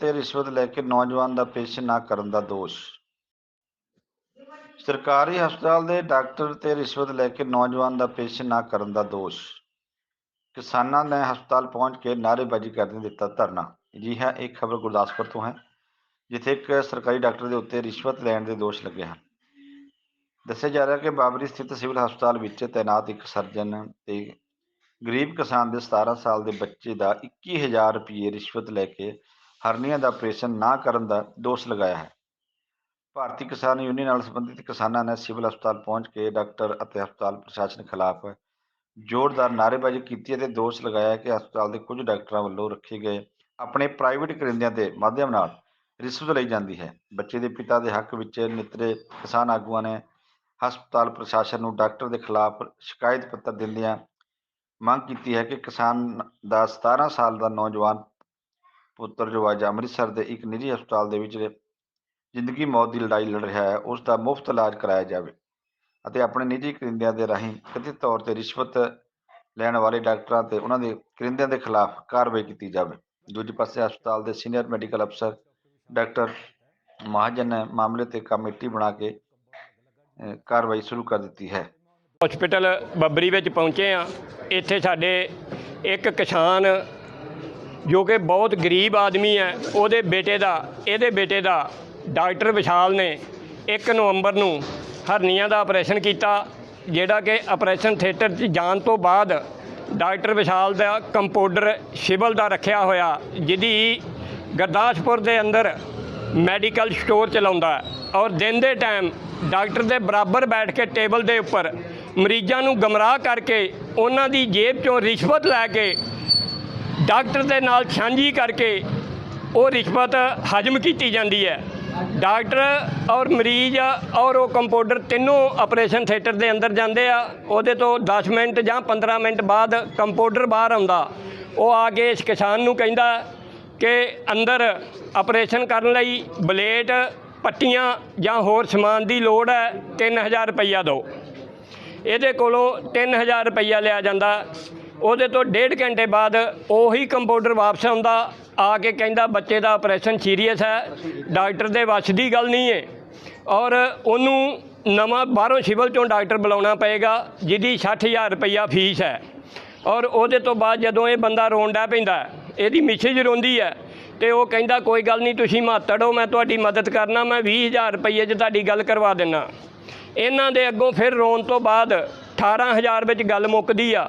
ਤੇ ਰਿਸ਼ਵਤ ਲੈ ਕੇ ਨੌਜਵਾਨ ਦਾ ਪੇਸ਼ ਨਾ ਕਰਨ ਦਾ ਦੋਸ਼। ਸਰਕਾਰੀ ਹਸਪਤਾਲ ਦੇ ਡਾਕਟਰ ਤੇ ਰਿਸ਼ਵਤ ਲੈ ਕੇ ਨੌਜਵਾਨ ਦਾ ਆਪਰੇਸ਼ਨ ਨਾ ਕਰਨ ਦਾ ਦੋਸ਼। ਕਿਸਾਨਾਂ ਨੇ ਹਸਪਤਾਲ ਪਹੁੰਚ ਕੇ ਨਾਅਰੇਬਾਜ਼ੀ ਕਰਦੇ ਦਿੱਤਾ ਧਰਨਾ। ਜੀ ਹਾਂ ਇੱਕ ਖਬਰ ਗੁਰਦਾਸਪੁਰ ਤੋਂ ਹੈ, ਜਿੱਥੇ ਇੱਕ ਸਰਕਾਰੀ ਡਾਕਟਰ ਦੇ ਉੱਤੇ ਰਿਸ਼ਵਤ ਲੈਣ ਦੇ ਦੋਸ਼ ਲੱਗੇ ਹਨ। ਦੱਸਿਆ ਜਾ ਰਿਹਾ ਕਿ ਬਾਬਰੀ ਸਥਿਤ ਸਿਵਲ ਹਸਪਤਾਲ ਵਿੱਚ ਤੈਨਾਤ ਇੱਕ ਸਰਜਨ ਤੇ ਗਰੀਬ ਕਿਸਾਨ ਦੇ 17 ਸਾਲ ਦੇ ਬੱਚੇ ਦਾ 21000 ਰੁਪਏ ਰਿਸ਼ਵਤ ਲੈ ਕੇ ਹਰਨੀਆਂ ਦਾ ਆਪਰੇਸ਼ਨ ਨਾ ਕਰਨ ਦਾ ਦੋਸ਼ ਲਗਾਇਆ ਹੈ। ਭਾਰਤੀ ਕਿਸਾਨ ਯੂਨੀਅਨ ਨਾਲ ਸੰਬੰਧਿਤ ਕਿਸਾਨਾਂ ਨੇ ਸਿਵਲ ਹਸਪਤਾਲ ਪਹੁੰਚ ਕੇ ਡਾਕਟਰ ਅਤੇ ਹਸਪਤਾਲ ਪ੍ਰਸ਼ਾਸਨ ਖਿਲਾਫ ਜ਼ੋਰਦਾਰ ਨਾਅਰੇਬਾਜ਼ੀ ਕੀਤੀ ਅਤੇ ਦੋਸ਼ ਲਗਾਇਆ ਕਿ ਹਸਪਤਾਲ ਦੇ ਕੁਝ ਡਾਕਟਰਾਂ ਵੱਲੋਂ ਰੱਖੇ ਗਏ ਆਪਣੇ ਪ੍ਰਾਈਵੇਟ ਕਰਿੰਦਿਆਂ ਦੇ ਮਾਧਿਅਮ ਨਾਲ ਰਿਸ਼ਵਤ ਲਈ ਜਾਂਦੀ ਹੈ। ਬੱਚੇ ਦੇ ਪਿਤਾ ਦੇ ਹੱਕ ਵਿੱਚ ਨਿਤਰੇ ਕਿਸਾਨ ਆਗੂਆਂ ਨੇ ਹਸਪਤਾਲ ਪ੍ਰਸ਼ਾਸਨ ਨੂੰ ਡਾਕਟਰ ਦੇ ਖਿਲਾਫ ਸ਼ਿਕਾਇਤ ਪੱਤਰ ਦਿੰਦਿਆਂ ਮੰਗ ਕੀਤੀ ਹੈ ਕਿ ਕਿਸਾਨ ਦਾ 17 ਸਾਲ ਦਾ ਨੌਜਵਾਨ ਪੁੱਤਰ ਜੋ ਅੱਜ ਅੰਮ੍ਰਿਤਸਰ ਦੇ ਇੱਕ ਨਿੱਜੀ ਹਸਪਤਾਲ ਦੇ ਵਿੱਚ ਜ਼ਿੰਦਗੀ ਮੌਤ ਦੀ ਲੜਾਈ ਲੜ ਰਿਹਾ ਹੈ, ਉਸ ਦਾ ਮੁਫਤ ਇਲਾਜ ਕਰਾਇਆ ਜਾਵੇ ਅਤੇ ਆਪਣੇ ਨਿੱਜੀ ਕਰਿੰਦਿਆਂ ਦੇ ਰਾਹੀਂ ਕਥਿਤ ਤੌਰ ਤੇ ਰਿਸ਼ਵਤ ਲੈਣ ਵਾਲੇ ਡਾਕਟਰਾਂ ਤੇ ਉਹਨਾਂ ਦੇ ਕਰਿੰਦਿਆਂ ਦੇ ਖਿਲਾਫ ਕਾਰਵਾਈ ਕੀਤੀ ਜਾਵੇ। ਦੂਜੇ ਪਾਸੇ ਹਸਪਤਾਲ ਦੇ ਸੀਨੀਅਰ ਮੈਡੀਕਲ ਅਫਸਰ ਡਾਕਟਰ ਮਹਾਜਨ ਨੇ ਮਾਮਲੇ ਤੇ ਕਮੇਟੀ ਬਣਾ ਕੇ ਕਾਰਵਾਈ ਸ਼ੁਰੂ ਕਰ ਦਿੱਤੀ ਹੈ। ਹਸਪੀਟਲ ਬੱਬਰੀ ਵਿੱਚ ਪਹੁੰਚੇ ਆ ਇੱਥੇ ਸਾਡੇ ਇੱਕ ਕਿਸਾਨ ਜੋ ਕਿ ਬਹੁਤ ਗਰੀਬ ਆਦਮੀ ਹੈ, ਉਹਦੇ ਬੇਟੇ ਦਾ, ਇਹਦੇ ਬੇਟੇ ਦਾ ਡਾਕਟਰ ਵਿਸ਼ਾਲ ਨੇ 1 ਨਵੰਬਰ ਨੂੰ ਹਰਨੀਆਂ ਦਾ ਆਪਰੇਸ਼ਨ ਕੀਤਾ, ਜਿਹੜਾ ਕਿ ਆਪਰੇਸ਼ਨ ਥੀਏਟਰ 'ਚ ਜਾਣ ਤੋਂ ਬਾਅਦ ਡਾਕਟਰ ਵਿਸ਼ਾਲ ਦਾ ਕੰਪਾਊਂਡਰ ਸਿਵਲ ਦਾ ਰੱਖਿਆ ਹੋਇਆ, ਜਿਹਦੀ ਗੁਰਦਾਸਪੁਰ ਦੇ ਅੰਦਰ ਮੈਡੀਕਲ ਸਟੋਰ ਚਲਾਉਂਦਾ ਔਰ ਦਿਨ ਦੇ ਟਾਈਮ ਡਾਕਟਰ ਦੇ ਬਰਾਬਰ ਬੈਠ ਕੇ ਟੇਬਲ ਦੇ ਉੱਪਰ ਮਰੀਜ਼ਾਂ ਨੂੰ ਗਮਰਾਹ ਕਰਕੇ ਉਹਨਾਂ ਦੀ ਜੇਬ ਚੋਂ ਰਿਸ਼ਵਤ ਲੈ ਕੇ ਡਾਕਟਰ ਦੇ ਨਾਲ ਸਾਂਝੀ ਕਰਕੇ ਉਹ ਰਿਸ਼ਵਤ ਹਜਮ ਕੀਤੀ ਜਾਂਦੀ ਹੈ। ਡਾਕਟਰ ਔਰ ਮਰੀਜ਼ ਔਰ ਉਹ ਕੰਪਾਊਂਡਰ ਤਿੰਨੋਂ ਆਪਰੇਸ਼ਨ ਥੀਏਟਰ ਦੇ ਅੰਦਰ ਜਾਂਦੇ ਆ। ਉਹਦੇ ਤੋਂ 10 ਮਿੰਟ ਜਾਂ 15 ਮਿੰਟ ਬਾਅਦ ਕੰਪਾਊਂਡਰ ਬਾਹਰ ਆਉਂਦਾ। ਉਹ ਆ ਕੇ ਇਸ ਕਿਸਾਨ ਨੂੰ ਕਹਿੰਦਾ ਕਿ ਅੰਦਰ ਆਪਰੇਸ਼ਨ ਕਰਨ ਲਈ ਬਲੇਟ ਪੱਟੀਆਂ ਜਾਂ ਹੋਰ ਸਮਾਨ ਦੀ ਲੋੜ ਹੈ 3000 ਰੁਪਈਆ ਦਿਓ। ਇਹਦੇ ਕੋਲੋਂ 3000 ਰੁਪਈਆ ਲਿਆ ਜਾਂਦਾ। ਉਹਦੇ ਤੋਂ ਡੇਢ ਘੰਟੇ ਬਾਅਦ ਉਹੀ ਕੰਪਾਊਂਡਰ ਵਾਪਸ ਆਉਂਦਾ, ਆ ਕੇ ਕਹਿੰਦਾ, ਬੱਚੇ ਦਾ ਆਪਰੇਸ਼ਨ ਸੀਰੀਅਸ ਹੈ, ਡਾਕਟਰ ਦੇ ਵੱਸ ਦੀ ਗੱਲ ਨਹੀਂ ਹੈ। ਔਰ ਉਹਨੂੰ ਨਵਾਂ ਬਾਹਰੋਂ ਸਿਵਲ ਚੋਂ ਡਾਕਟਰ ਬੁਲਾਉਣਾ ਪਏਗਾ, ਜਿਹਦੀ 60000 ਰੁਪਈਆ ਫੀਸ ਹੈ। ਔਰ ਉਹਦੇ ਤੋਂ ਬਾਅਦ ਜਦੋਂ ਇਹ ਬੰਦਾ ਰੋਣ ਡੈ ਪੈਂਦਾ, ਇਹਦੀ ਮਿਸਿਜ ਰੋਂਦੀ ਹੈ ਤੇ ਉਹ ਕਹਿੰਦਾ, ਕੋਈ ਗੱਲ ਨਹੀਂ, ਤੁਸੀਂ ਮਾਤੜੋ ਮੈਂ ਤੁਹਾਡੀ ਮਦਦ ਕਰਨਾ, ਮੈਂ 20000 ਰੁਪਈਏ 'ਚ ਤੁਹਾਡੀ ਗੱਲ ਕਰਵਾ ਦਿੰਨਾ। ਇਹਨਾਂ ਦੇ ਅੱਗੋਂ ਫਿਰ ਰੋਣ ਤੋਂ ਬਾਅਦ 18000 ਵਿੱਚ ਗੱਲ ਮੁੱਕਦੀ ਆ।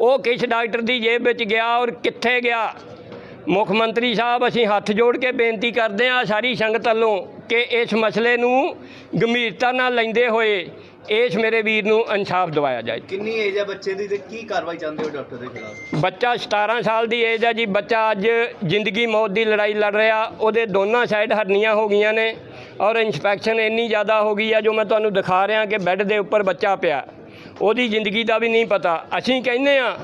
ਉਹ ਕਿਸ ਡਾਕਟਰ ਦੀ ਜੇਬ ਵਿੱਚ ਗਿਆ ਔਰ ਕਿੱਥੇ ਗਿਆ? ਮੁੱਖ ਮੰਤਰੀ ਸਾਹਿਬ ਅਸੀਂ ਹੱਥ ਜੋੜ ਕੇ ਬੇਨਤੀ ਕਰਦੇ ਹਾਂ ਸਾਰੀ ਸੰਗਤ ਵੱਲੋਂ ਕਿ ਇਸ ਮਸਲੇ ਨੂੰ ਗੰਭੀਰਤਾ ਨਾਲ ਲੈਂਦੇ ਹੋਏ ਇਸ ਮੇਰੇ ਵੀਰ ਨੂੰ ਇਨਸਾਫ ਦਿਵਾਇਆ ਜਾਏ। ਕਿੰਨੀ ਏਜ ਹੈ ਬੱਚੇ ਦੀ ਤੇ ਕੀ ਕਾਰਵਾਈ ਚਾਹੁੰਦੇ ਹੋ ਡਾਕਟਰ ਦੇ ਖਿਲਾਫ? ਬੱਚਾ 17 ਸਾਲ ਦੀ ਏਜ ਹੈ ਜੀ ਬੱਚਾ ਅੱਜ ਜ਼ਿੰਦਗੀ ਮੌਤ ਦੀ ਲੜਾਈ ਲੜ ਰਿਹਾ ਉਹਦੇ ਦੋਨਾਂ ਸਾਈਡ ਹਰਨੀਆਂ ਹੋ ਗਈਆਂ ਨੇ ਔਰ ਇਨਫੈਕਸ਼ਨ ਇੰਨੀ ਜ਼ਿਆਦਾ ਹੋ ਗਈ ਹੈ ਜੋ ਮੈਂ ਤੁਹਾਨੂੰ ਦਿਖਾ ਰਿਹਾ ਕਿ ਬੈੱਡ ਦੇ ਉੱਪਰ ਬੱਚਾ ਪਿਆ। ਉਹਦੀ ਜ਼ਿੰਦਗੀ ਦਾ ਵੀ ਨਹੀਂ ਪਤਾ। ਅਸੀਂ ਕਹਿੰਦੇ ਆ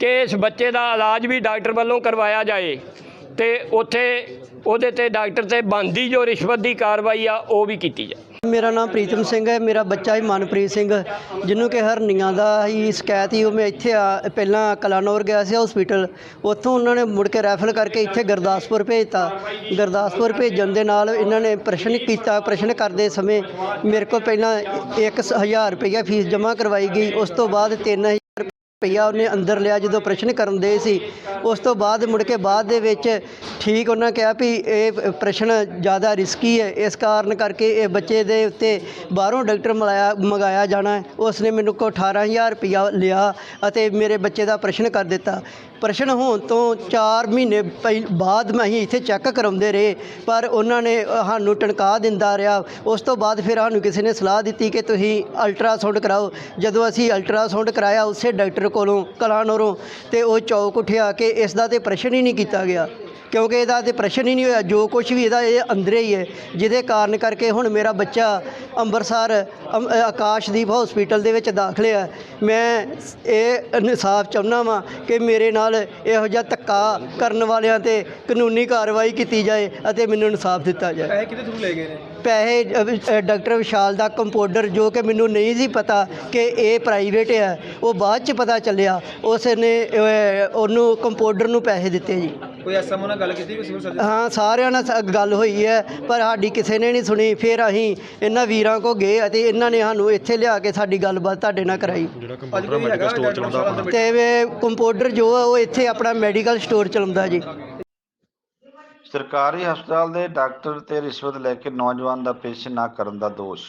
ਕਿ ਇਸ ਬੱਚੇ ਦਾ ਇਲਾਜ ਵੀ ਡਾਕਟਰ ਵੱਲੋਂ ਕਰਵਾਇਆ ਜਾਏ ਤੇ ਉੱਥੇ ਉਹਦੇ ਤੇ ਡਾਕਟਰ ਤੇ ਬੰਦੀ ਜੋ ਰਿਸ਼ਵਤ ਦੀ ਕਾਰਵਾਈ ਆ, ਉਹ ਵੀ ਕੀਤੀ ਜਾਏ। ਮੇਰਾ ਨਾਮ ਪ੍ਰੀਤਮ ਸਿੰਘ ਹੈ, ਮੇਰਾ ਬੱਚਾ ਹੀ ਮਨਪ੍ਰੀਤ ਸਿੰਘ। ਜਿਹਨੂੰ ਕਿ ਹਰਨੀਆਂ ਦਾ ਹੀ ਸ਼ਿਕਾਇਤ ਹੀ ਉਹ ਮੈਂ ਇੱਥੇ ਆ, ਪਹਿਲਾਂ ਕਲਾਨੌਰ ਗਿਆ ਸੀ ਹਸਪੀਟਲ ਉੱਥੋਂ ਉਹਨਾਂ ਨੇ ਮੁੜ ਕੇ ਰੈਫਰ ਕਰਕੇ ਇੱਥੇ ਗੁਰਦਾਸਪੁਰ ਭੇਜਤਾ। ਗੁਰਦਾਸਪੁਰ ਭੇਜਣ ਦੇ ਨਾਲ ਇਹਨਾਂ ਨੇ ਪ੍ਰਸ਼ਨ ਕੀਤਾ, ਪ੍ਰਸ਼ਨ ਕਰਦੇ ਸਮੇਂ ਮੇਰੇ ਕੋਲ ਪਹਿਲਾਂ 1000 ਰੁਪਈਆ ਫੀਸ ਜਮ੍ਹਾਂ ਕਰਵਾਈ ਗਈ। ਉਸ ਤੋਂ ਬਾਅਦ 3000 ਰੁਪਈਆ ਉਹਨੇ ਅੰਦਰ ਲਿਆ ਜਦੋਂ ਪ੍ਰਸ਼ਨ ਕਰਨ ਦੇ ਸੀ, ਉਸ ਤੋਂ ਬਾਅਦ ਮੁੜ ਕੇ ਬਾਅਦ ਦੇ ਵਿੱਚ ਠੀਕ ਉਹਨਾਂ ਕਿਹਾ ਵੀ ਇਹ ਪ੍ਰਸ਼ਨ ਜ਼ਿਆਦਾ ਰਿਸਕੀ ਹੈ, ਇਸ ਕਾਰਨ ਕਰਕੇ ਇਹ ਬੱਚੇ ਦੇ ਉੱਤੇ ਬਾਹਰੋਂ ਡਾਕਟਰ ਮਲਾਇਆ, ਮੰਗਾਇਆ ਜਾਣਾ ਉਸ ਨੇ ਮੈਨੂੰ ਕੋ 18000 ਰੁਪਈਆ ਲਿਆ ਅਤੇ ਮੇਰੇ ਬੱਚੇ ਦਾ ਪ੍ਰਸ਼ਨ ਕਰ ਦਿੱਤਾ। ਪ੍ਰਸ਼ਨ ਹੋਣ ਤੋਂ 4 ਮਹੀਨੇ ਪਹਿ- ਬਾਅਦ ਮੈਂ ਅਸੀਂ ਇੱਥੇ ਚੈੱਕ ਕਰਾਉਂਦੇ ਰਹੇ, ਪਰ ਉਹਨਾਂ ਨੇ ਸਾਨੂੰ ਟਣਕਾ ਦਿੰਦਾ ਰਿਹਾ। ਉਸ ਤੋਂ ਬਾਅਦ ਫਿਰ ਸਾਨੂੰ ਕਿਸੇ ਨੇ ਸਲਾਹ ਦਿੱਤੀ ਕਿ ਤੁਸੀਂ ਅਲਟਰਾਸਾਊਂਡ ਕਰਾਓ। ਜਦੋਂ ਅਸੀਂ ਅਲਟਰਾਸਾਊਂਡ ਕਰਾਇਆ, ਉਸੇ ਡਾਕਟਰ ਕੋਲੋਂ ਕਲਾਨੌਰੋਂ ਅਤੇ ਉਹ ਚੌਕ ਉੱਠਿਆ ਕਿ ਇਸ ਦਾ ਤਾਂ ਪ੍ਰਸ਼ਨ ਹੀ ਨਹੀਂ ਕੀਤਾ ਗਿਆ। ਕਿਉਂਕਿ ਇਹਦਾ ਤੇ ਪ੍ਰਸ਼ਨ ਹੀ ਨਹੀਂ ਹੋਇਆ ਜੋ ਕੁਝ ਵੀ ਇਹਦਾ ਇਹ ਅੰਦਰੇ ਹੀ ਹੈ। ਜਿਹਦੇ ਕਾਰਨ ਕਰਕੇ ਹੁਣ ਮੇਰਾ ਬੱਚਾ ਅੰਮ੍ਰਿਤਸਰ ਅਮ- ਅ, ਆਕਾਸ਼ਦੀਪ ਹਸਪੀਟਲ ਦੇ ਵਿੱਚ ਦਾਖਲ ਹੈ ਮੈਂ ਇਹ ਇਨਸਾਫ ਚਾਹੁੰਦਾ ਵਾਂ ਕਿ ਮੇਰੇ ਨਾਲ ਇਹੋ ਜਿਹਾ ਧੱਕਾ ਕਰਨ ਵਾਲਿਆਂ ਤੇ ਕਾਨੂੰਨੀ ਕਾਰਵਾਈ ਕੀਤੀ ਜਾਏ ਅਤੇ ਮੈਨੂੰ ਇਨਸਾਫ ਦਿੱਤਾ ਜਾਏ। ਪੈਸੇ ਕਿਹਦੇ ਥਰੂ ਲੈ ਗਏ ਨੇ? ਪੈਸੇ ਡਾਕਟਰ ਵਿਸ਼ਾਲ ਦਾ ਕੰਪਾਊਂਡਰ ਜੋ ਕਿ ਮੈਨੂੰ ਨਹੀਂ ਸੀ ਪਤਾ ਕਿ ਇਹ ਪ੍ਰਾਈਵੇਟ ਹੈ ਉਹ ਬਾਅਦ ਚ ਪਤਾ ਚੱਲਿਆ। ਉਸ ਨੇ ਉਹਨੂੰ ਕੰਪਾਊਂਡਰ ਨੂੰ ਪੈਸੇ ਦਿੱਤੇ ਜੀ। ਕੋਈ ਐਸਐਮਓ ਨਾਲ ਗੱਲ ਕੀਤੀ ਕੋਈ ਸਿਵਲ ਸਰਜਨ ਹਾਂ ਸਾਰਿਆਂ ਨਾਲ ਸ- ਗੱਲ ਹੋਈ ਹੈ ਪਰ ਸਾਡੀ ਕਿਸੇ ਨੇ ਨਹੀਂ ਸੁਣੀ ਫਿਰ ਅਸੀਂ ਇਹਨਾਂ ਵੀਰਾਂ ਕੋ ਗਏ ਅਤੇ ਇਹਨਾਂ ਨੇ ਸਾਨੂੰ ਇੱਥੇ ਲਿਆ ਕੇ ਸਾਡੀ ਗੱਲਬਾਤ ਤੁਹਾਡੇ ਨਾਲ ਕਰਾਈ। ਅੱਜ ਕੋਈ ਹੈਗਾ ਸਟੋਰ ਚਲਾਉਂਦਾ ਤੇ ਵੇ ਕੰਪਾਊਂਡਰ ਜੋ ਹੈ ਉਹ ਇੱਥੇ ਆਪਣਾ ਮੈਡੀਕਲ ਸਟੋਰ ਚਲਾਉਂਦਾ ਜੀ। ਸਰਕਾਰੀ ਹਸਪਤਾਲ ਦੇ ਡਾਕਟਰ ਤੇ ਰਿਸ਼ਵਤ ਲੈ ਕੇ ਨੌਜਵਾਨ ਦਾ ਪੇਸ਼ ਨਾ ਕਰਨ ਦਾ ਦੋਸ਼।